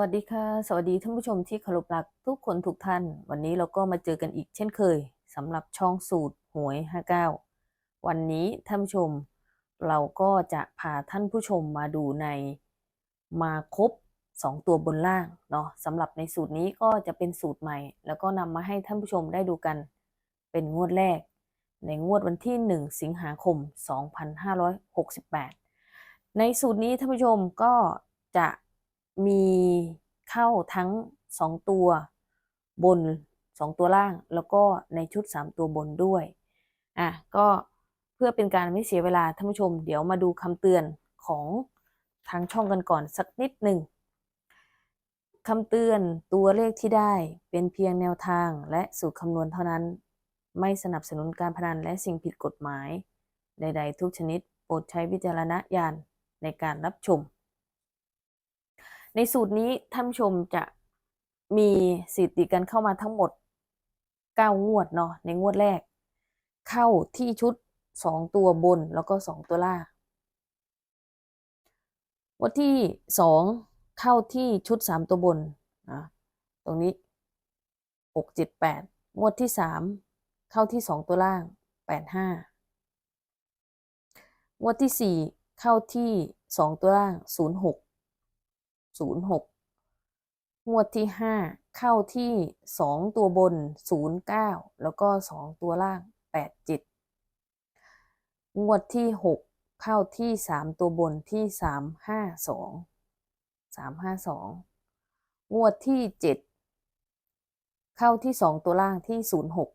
วัสดีค่ะ สวัสดีท่านผู้ชมที่เคารพรักทุกคนทุกท่าน วันนี้เราก็มาเจอกันอีกเช่นเคยสำหรับช่องสูตรหวย 59 วันนี้ท่านผู้ชม เราก็จะพาท่านผู้ชมมาดูในมาครบ 2 ตัวบนล่างเนาะสำหรับในสูตรนี้ก็จะเป็นสูตรใหม่ แล้วก็นำมาให้ท่านผู้ชมได้ดูกันเป็นงวดแรก ในงวดวันที่ 1 สิงหาคม 2568 ในสูตรนี้ท่านผู้ชมก็จะ มีเข้าทั้ง2ตัวบน2ตัวล่าง แล้วก็ในชุด3ตัวบนด้วยอะก็เพื่อเป็นการไม่เสียเวลาท่านผู้ชม เดี๋ยวมาดูคำเตือนของทางช่องกันก่อนสักนิดหนึ่งคำเตือนตัวเลขที่ได้เป็นเพียงแนวทางและสูตรคำนวณเท่านั้น ไม่สนับสนุนการพนันและสิ่งผิดกฎหมาย ใด ๆ ทุกชนิด โปรดใช้วิจารณญาณในการรับชม ในสูตรนี้ท่านชมจะมีสิทธิ์ติกันเข้ามาทั้งหมด 9 งวดเนาะในงวดแรก เข้าที่ชุด 2 ตัวบนแล้วก็ 2 ตัวล่างงวดที่ 2 เข้าที่ชุด 3 ตัวบนนะตรงนี้ 6 7 8 งวดที่ 3 เข้าที่ 2 ตัวล่าง 8 5 งวดที่ 4 เข้าที่ 2 ตัวล่าง 0 6 ศูนย์หกงวดที่ห้าเข้าที่สองตัวบนศูนย์เก้าแล้วก็สองตัวล่างแปดเจ็ดงวดที่หกเข้าที่สามตัวบนที่สามห้าสองสามห้าสองงวดที่เจ็ดเข้าที่สองตัวล่างที่ศูนย์หก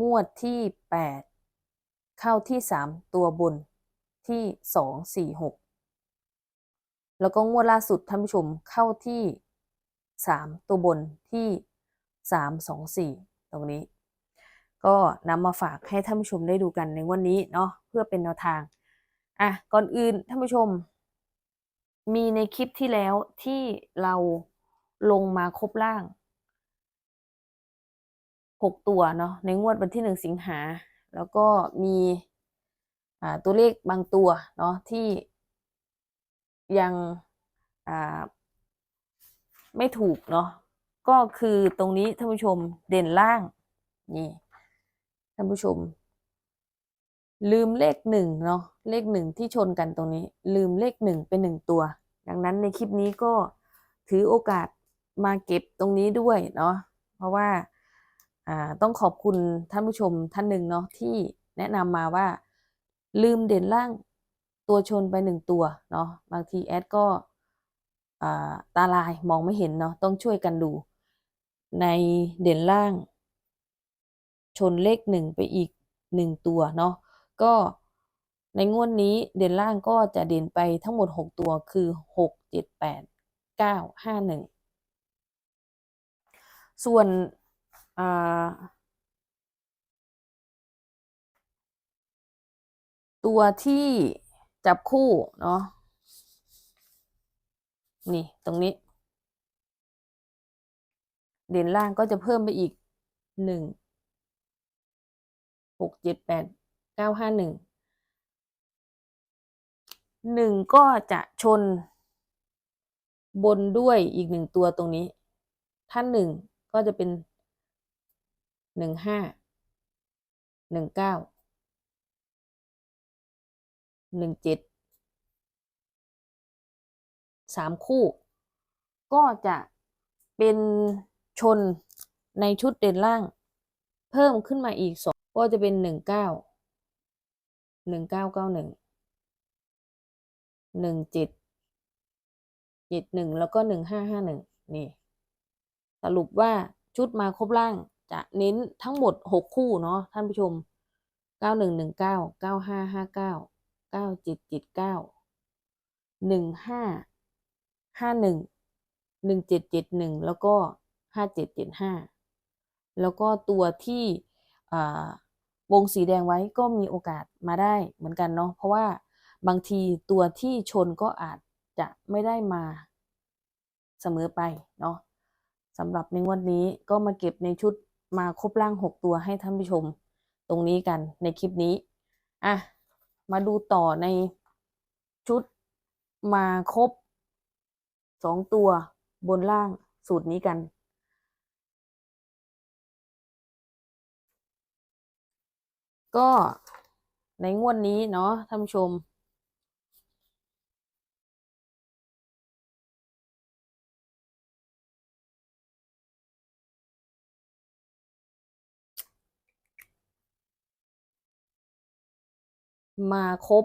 งวดที่แปดเข้าที่สามตัวบนที่สองสี่หก แล้วก็งวดล่าสุดท่านผู้ชมเข้าที่สามตัวบนที่สามสองสี่ตรงนี้ ก็นำมาฝากให้ท่านผู้ชมได้ดูกันในวันนี้เนาะเพื่อเป็นแนวทางอะก่อนอื่นท่านผู้ชม มีในคลิปที่แล้วที่เราลงมาครบล่างหกตัวเนาะในงวดวันที่หนึ่งสิงหา แล้วก็มีอ่าตัวเลขบางตัวเนาะที่ ยังไม่ถูกเนาะก็คือตรงนี้ท่านผู้ชมเด่นล่างนี่ท่านผู้ชม ลืมเลขหนึ่งเนาะเลขหนึ่งที่ชนกันตรงนี้ ลืมเลขหนึ่งเป็นหนึ่งตัว ดังนั้นในคลิปนี้ก็ถือโอกาสมาเก็บตรงนี้ด้วยเนาะเพราะว่าต้องขอบคุณท่านผู้ชมท่านหนึ่งเนาะที่แนะนำมาว่าลืมเด่นล่าง ตัวชนไปหนึ่งตัวเนาะบางทีแอดก็ตาลายมองไม่เห็นเนาะต้องช่วยกันดู ในเด่นล่าง ชนเลขหนึ่งไปอีกหนึ่งตัวเนาะก็ในงวดนนี้เด่นล่างก็จะเด่นไปทั้งหมดหกตัวคือหกเจ็ดแปดเก้าห้าหนึ่งส่วนตัวที่ จับคู่เนาะนี่ตรงนี้ เด่นล่างก็จะเพิ่มไปอีกหนึ่งหกเจ็ดแปดเก้าห้าหนึ่งหนึ่งก็จะชนบนด้วยอีกหนึ่งตัวตรงนี้ท่านหนึ่งก็จะเป็นหนึ่งห้าหนึ่งเก้า หนึ่งเจ็ดสามคู่ ก็จะเป็นชนในชุดเด่นล่าง เพิ่มขึ้นมาอีกสองก็จะเป็นหนึ่งเก้าหนึ่งเก้าเก้าหนึ่งหนึ่งเจ็ดเจ็ดหนึ่งแล้วก็หนึ่งห้าห้าหนึ่งนี่ สรุปว่าชุดมาครบล่างจะเน้นทั้งหมดหกคู่เนาะท่านผู้ชมเก้าหนึ่งหนึ่งเก้าเก้าห้าห้าเก้า เก้าเจ็ดเจ็ดเก้าหนึ่งห้าห้าหนึ่งหนึ่งเจ็ดเจ็ดหนึ่งแล้วก็ห้าเจ็ดเจ็ดห้าแล้วก็ตัวที่วงสีแดงไว้ก็มีโอกาสมาได้เหมือนกันเนาะเพราะว่าบางทีตัวที่ชนก็อาจจะไม่ได้มาเสมอไปเนาะสำหรับในวันนี้ก็มาเก็บในชุดมาครบร่างหกตัวให้ท่านผู้ชมตรงนี้กันในคลิปนี้ อะ มาดูต่อในชุดมาครบสองตัวบนล่างสูตรนี้กัน ก็ในงวดนี้เนาะท่านผู้ชม มาครบ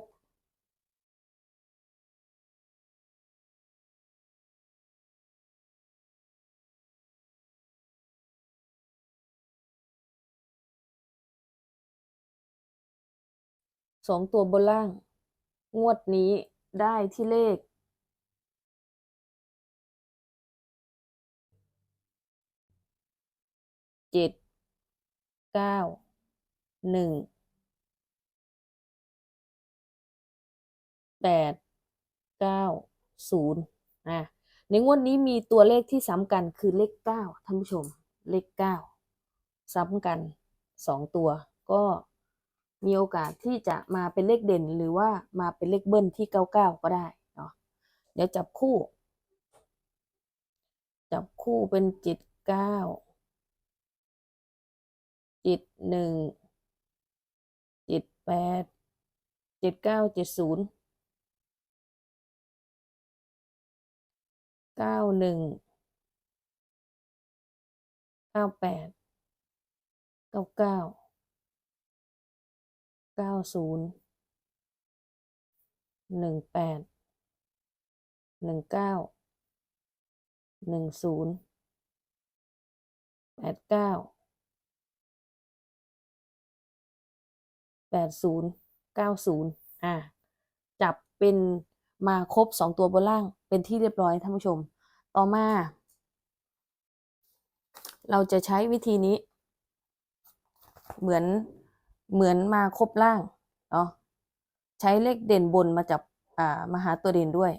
สองตัวบนล่าง งวดนี้ได้ที่เลข เจ็ด เก้า หนึ่ง แปดเก้าศูนย์อะในงวดนี้มีตัวเลขที่ซ้ำกันคือเลขเก้าท่านผู้ชม เลขเก้าซ้ำกันสองตัว ก็มีโอกาสที่จะมาเป็นเลขเด่นหรือว่ามาเป็นเลขเบิ้ลที่เก้าเก้าก็ได้เนาะเดี๋ยวจับคู่ จับคู่เป็นเจ็ดเก้าเจ็ดหนึ่งเจ็ดแปดเจ็ดเก้าเจ็ดศูนย์ เก้าหนึ่งเก้าแปดเก้าเก้าเก้าศูนย์หนึ่งแปดหนึ่งเก้าหนึ่งศูนย์แปดเก้าแปดศูนย์เก้าศูนย์อะจับเป็นมาครบสองตัวบนล่าง เป็นที่เรียบร้อยท่านผู้ชม ต่อมา เราจะใช้วิธีนี้ เหมือนเหมือนมาครบล่างเนาะใช้เลขเด่นบนมาจับอ่ามาหาตัวเด่นด้วย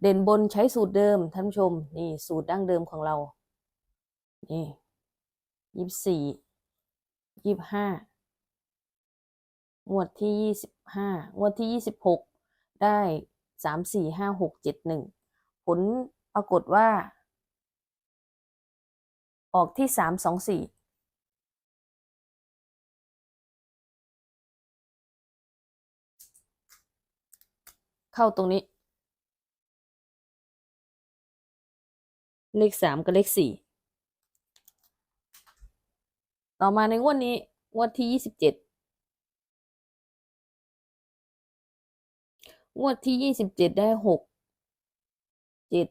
เด่นบนใช้สูตรเดิมท่านผู้ชม นี่สูตรดั้งเดิมของเรา นี่ยี่สิบสี่ยี่สิบห้างวดที่ยี่สิบห้างวดที่ยี่สิบหกได้ สามสี่ห้าหกเจ็ดหนึ่งผลปรากฏว่า ออกที่สามสองสี่เข้าตรงนี้ เลขสามกับเลขสี่ต่อมาในงวดนี้ งวดที่ยี่สิบเจ็ด งวดที่ยี่สิบเจ็ดได้หกเจ็ด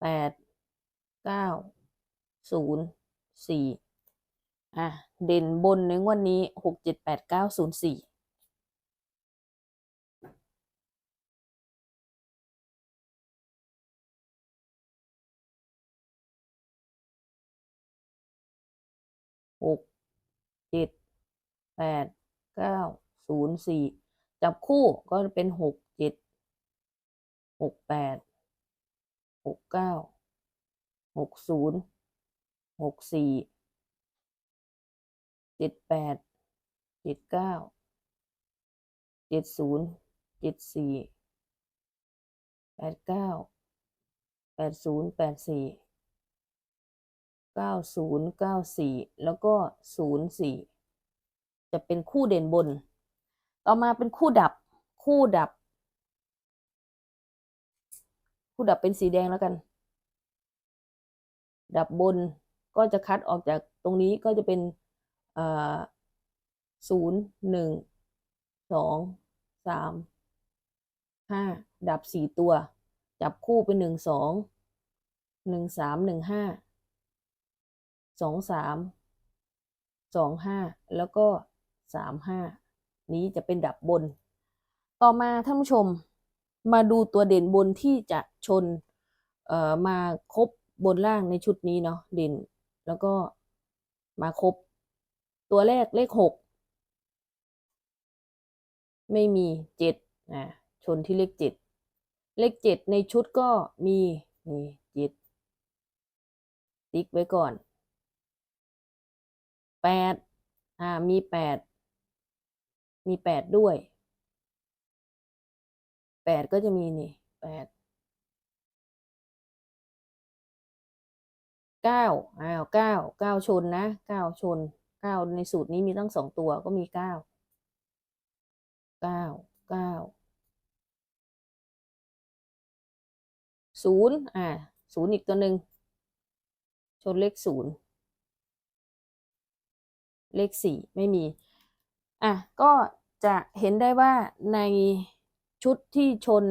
แปดเก้าศูนย์สี่อะ เด่นบนในงวดนี้หกเจ็ดแปดเก้าศูนย์สี่หกเจ็ดแปดเก้าศูนย์สี่ จับคู่ก็เป็นหกเจ็ดหกแปดหกเก้าหกศูนย์หกสี่เจ็ดแปดเจ็ดเก้าเจ็ดศูนย์เจ็ดสี่แปดเก้าแปดศูนย์แปดสี่เก้าศูนย์เก้าสี่แล้วก็ศูนย์สี่จะเป็นคู่เด่นบน ต่อมาเป็นคู่ดับ คู่ดับ คู่ดับเป็นสีแดงแล้วกัน ดับบนก็จะคัดออกจากตรงนี้ก็จะเป็นศูนย์หนึ่งสองสามห้าดับสี่ตัว จับคู่เป็นหนึ่งสองหนึ่งสามหนึ่งห้าสองสามสองห้าแล้วก็สามห้า นี้จะเป็นดับบน ต่อมาท่านผู้ชมมาดูตัวเด่นบนที่จะชนเอ่อมาครบบนล่างในชุดนี้เนาะเด่น แล้วก็มาครบ ตัวแรกเลขหกไม่มีเจ็ดนะชนที่เลขเจ็ดเลขเจ็ดในชุดก็มีนี่เจ็ดติ๊กไว้ก่อนแปดอ่ามีแปด มีแปดด้วยแปดก็จะมีนี่แปดเก้าอ้าวเก้าเก้าชนนะเก้าชนเก้าในสูตรนี้มีตั้งสองตัวก็มีเก้าเก้าเก้าศูนย์อ่าศูนย์อีกตัวหนึ่งชนเลขศูนย์เลขสี่ไม่มี อะ ก็ จะเห็นได้ว่าในชุดที่ชน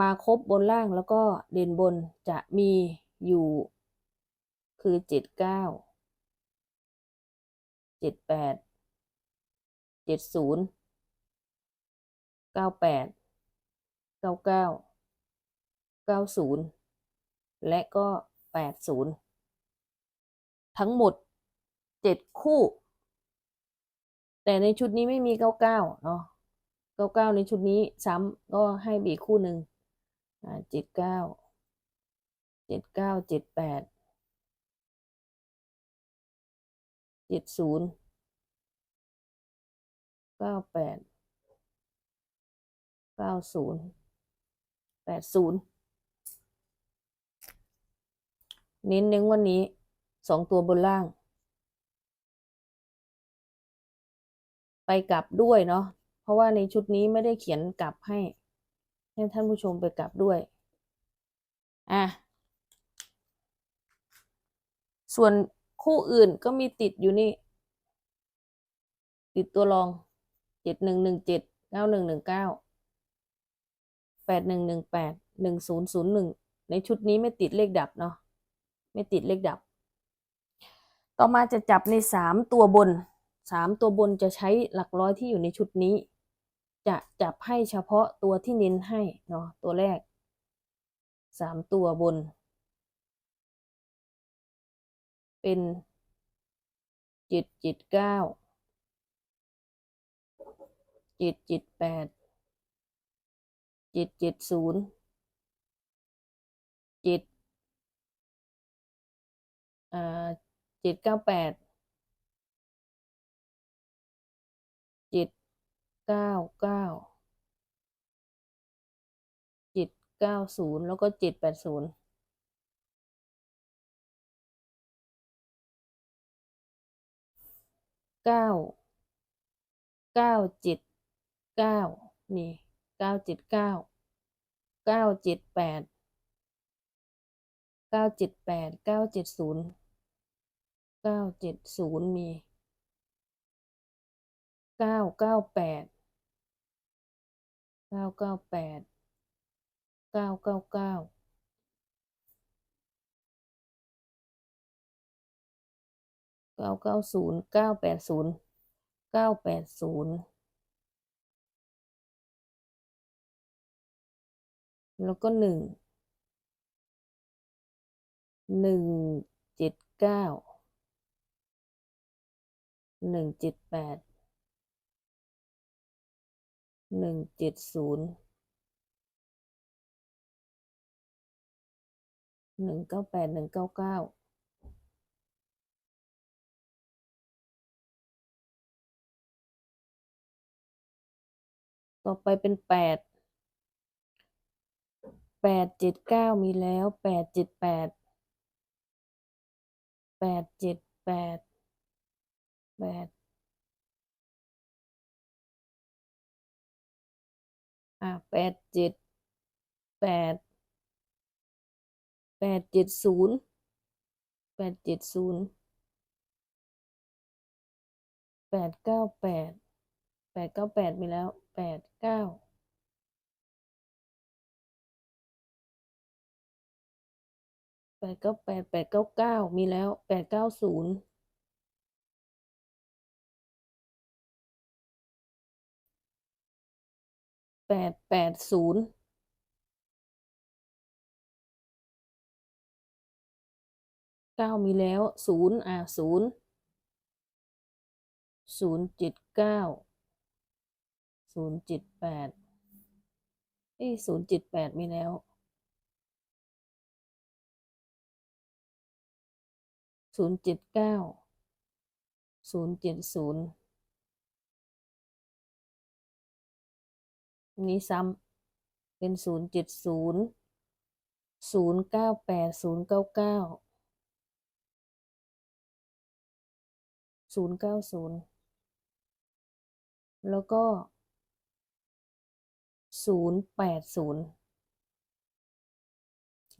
มาครบบนล่างแล้วก็เด่นบนจะมีอยู่คือเจ็ดเก้าเจ็ดแปดเจ็ดศูนย์เก้าแปดเก้าเก้าเก้าศูนย์และก็แปดศูนย์ทั้งหมดเจ็ดคู่ แต่ในชุดนี้ไม่มีเก้าเก้าเนาะเก้าเก้าในชุดนี้ซ้ำก็ให้บีคู่หนึ่งเจ็ดเก้าเจ็ดเก้าเจ็ดแปดเจ็ดศูนย์เก้าแปดเก้าศูนย์แปดศูนย์เน้นเน้นวันนี้สองตัวบนล่าง ไปกลับด้วยเนาะเพราะว่าในชุดนี้ไม่ได้เขียนกลับให้ให้ท่านผู้ชมไปกลับด้วยอะส่วนคู่อื่นก็มีติดอยู่นี่ ติดตัวรองเจ็ดหนึ่งหนึ่งเจ็ดเก้าหนึ่งหนึ่งเก้าแปดหนึ่งหนึ่งแปดหนึ่งศูนย์ศูนย์หนึ่งในชุดนี้ไม่ติดเลขดับเนาะไม่ติดเลขดับ ต่อมาจะจับในสามตัวบน สามตัวบนจะใช้หลักร้อยที่อยู่ในชุดนี้ จะจับให้เฉพาะตัวที่เน้นให้เนาะตัวแรกสามตัวบน เป็นเจ็ดเจ็ดเก้าเจ็ดเจ็ดแปดเจ็ดเจ็ดศูนย์เจ็ดอ่าเจ็ดเก้าแปด เก้าเก้าเจ็ดเก้าศูนย์แล้วก็เจ็ดแปดศูนย์เก้าเก้าเจ็ดเก้านี่เก้าเจ็ดเก้าเก้าเจ็ดแปดเก้าเจ็ดแปดเก้าเจ็ดศูนย์เก้าเจ็ดศูนย์มีเก้าเก้าแปด เก้าเก้าแปดเก้าเก้าเก้าเก้าเก้าศูนย์เก้าแปดศูนย์เก้าแปดศูนย์แล้วก็หนึ่งหนึ่งเจ็ดเก้าหนึ่งเจ็ดแปด หนึ่งเจ็ดศูนย์หนึ่งเก้าแปดหนึ่งเก้าเก้าต่อไปเป็นแปดแปดเจ็ดเก้ามีแล้วแปดเจ็ดแปดแปดเจ็ดแปดแปด อะแปดเจ็ดแปดแปดเจ็ดศูนย์แปดเจ็ดศูนย์แปดเก้าแปดแปดเก้าแปดมีแล้วแปดเก้าแปดเก้าแปดแปดเก้าเก้ามีแล้วแปดเก้าศูนย์ แปดแปดศูนย์เก้ามีแล้วศูนย์อ่าศูนย์ศูนย์เจ็ดเก้าศูนย์เจ็ดแปดเอ้ศูนย์เจ็ดแปดมีแล้วศูนย์เจ็ดเก้าศูนย์เจ็ดศูนย์ นี้ซ้ำเป็นศูนย์เจ็ดศูนย์ศูนย์เก้าแปดศูนย์เก้าเก้าศูนย์เก้าศูนย์แล้วก็ศูนย์แปดศูนย์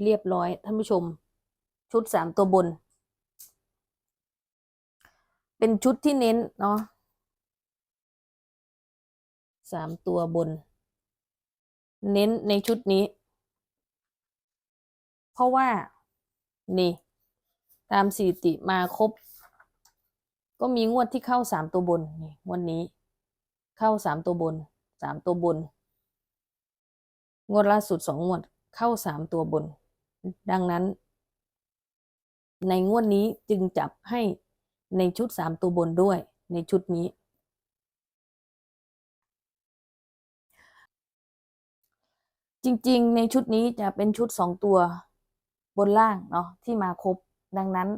เรียบร้อยท่านผู้ชม ชุดสามตัวบน เป็นชุดที่เน้นเนาะสามตัวบน เน้นในชุดนี้ เพราะว่า นี่ ตามสถิติมาครบ ก็มีงวดที่เข้าสามตัวบนนี่งวดนี้ เข้าสามตัวบนสามตัวบน งวดล่าสุดสองงวดเข้าสามตัวบน ดังนั้น ในงวดนี้จึงจับให้ในชุดสามตัวบนด้วยในชุดนี้ จริงๆ ในชุดนี้จะเป็นชุดสองตัวบนล่างเนาะที่มาครบดังนั้น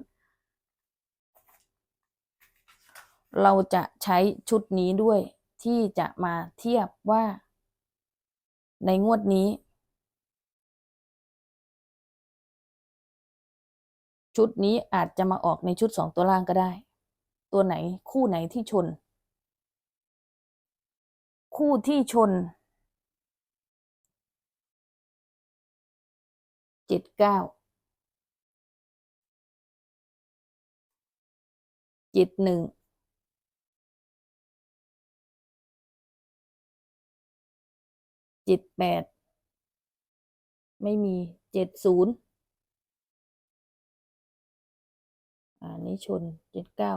เราจะใช้ชุดนี้ด้วยที่จะมาเทียบว่า ในงวดนี้ ชุดนี้อาจจะมาออกในชุดสองตัวล่างก็ได้ ตัวไหนคู่ไหนที่ชน คู่ที่ชน เจ็ดเก้าเจ็ดหนึ่งเจ็ดแปดไม่มีเจ็ดศูนย์อันนี้ชนเจ็ดเก้า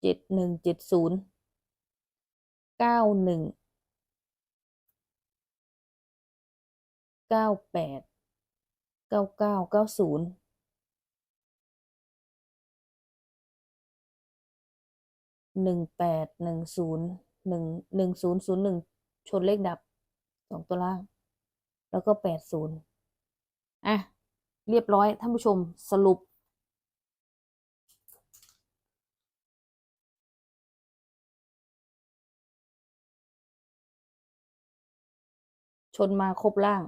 เจ็ดหนึ่งเจ็ดศูนย์เก้าหนึ่งเก้าแปด ก้าเก้าเก้าศูนย์หนึ่งแปดหนึ่งศูนย์หนึ่งหนึ่งศูนย์ศูนย์หนึ่งชนเลขดับสองตัวล่าง แล้วก็แปดศูนย์อะ เรียบร้อยท่านผู้ชมสรุป ชนมาครบล่าง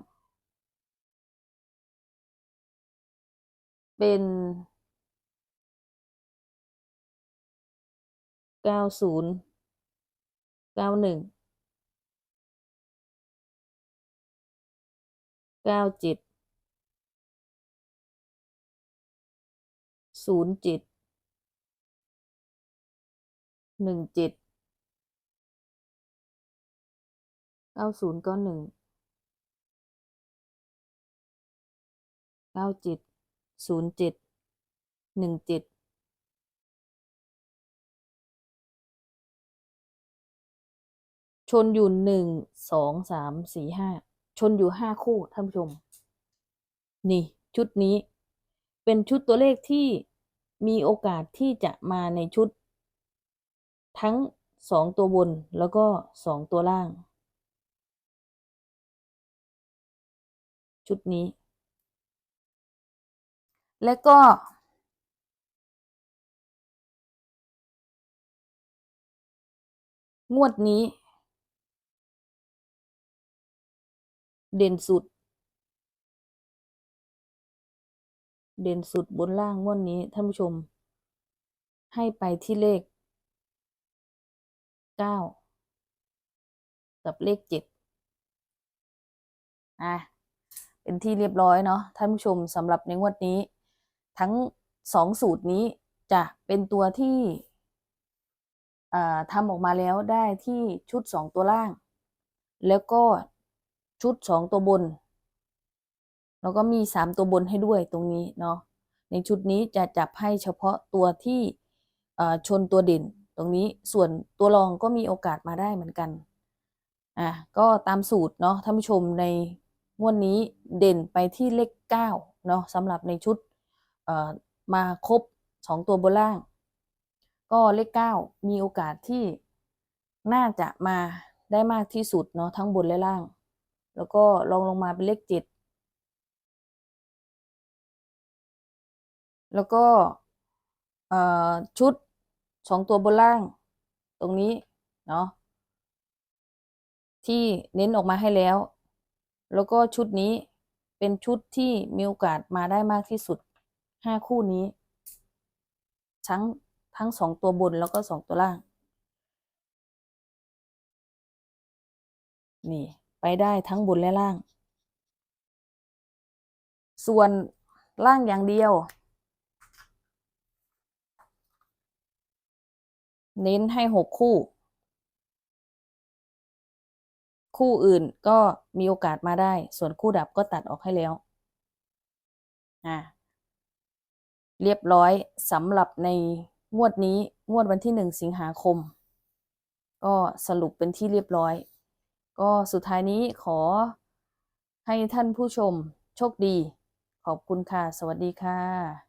เป็นเก้าศูนย์เก้าหนึ่งเก้าเจ็ดศูนย์เจ็ดหนึ่งเจ็ดเก้าศูนย์ก้าหนึ่งเก้าเจ็ด ศูนย์เจ็ดหนึ่งเจ็ดชนอยู่หนึ่งสองสามสี่ห้าชนอยู่ห้าคู่ท่านผู้ชม นี่ชุดนี้ เป็นชุดตัวเลขที่มีโอกาสที่จะมาในชุด ทั้งสองตัวบนแล้วก็สองตัวล่าง ชุดนี้ และก็ งวดนี้ เด่นสุด เด่นสุดบนล่างงวดนี้ท่านผู้ชม ให้ไปที่เลขเก้ากับเลขเจ็ดอะเป็นที่เรียบร้อยเนาะท่านผู้ชมสำหรับในงวดนี้ ทั้งสองสูตรนี้จะเป็นตัวที่ทำออกมาแล้วได้ที่ชุดสองตัวล่าง แล้วก็ชุดสองตัวบน แล้วก็มีสามตัวบนให้ด้วยตรงนี้เนาะในชุดนี้จะจับให้เฉพาะตัวที่ชนตัวเด่นตรงนี้ส่วนตัวรองก็มีโอกาสมาได้เหมือนกันอะก็ตามสูตรเนาะท่านผู้ชมในงวดนนี้เด่นไปที่เลขเก้าเนาะสำหรับในชุด มาครบสองตัวบนล่าง ก็เลขเก้ามีโอกาสที่น่าจะมาได้มากที่สุดเนาะทั้งบนและล่าง แล้วก็ลองลงมาเป็นเลขเจ็ดแล้วก็ชุดสองตัวบนล่าง ตรงนี้เนาะที่เน้นออกมาให้แล้ว แล้วก็ชุดนี้เป็นชุดที่มีโอกาสมาได้มากที่สุด ห้าคู่นี้ ทั้งทั้งสองตัวบนแล้วก็สองตัวล่าง นี่ ไปได้ทั้งบนและล่าง ส่วนล่างอย่างเดียว เน้นให้หกคู่ คู่อื่นก็มีโอกาสมาได้ ส่วนคู่ดับก็ตัดออกให้แล้ว อะ เรียบร้อยสำหรับในงวดนี้งวดวันที่หนึ่งสิงหาคม ก็สรุปเป็นที่เรียบร้อย ก็สุดท้ายนี้ขอให้ท่านผู้ชมโชคดี ขอบคุณค่ะ สวัสดีค่ะ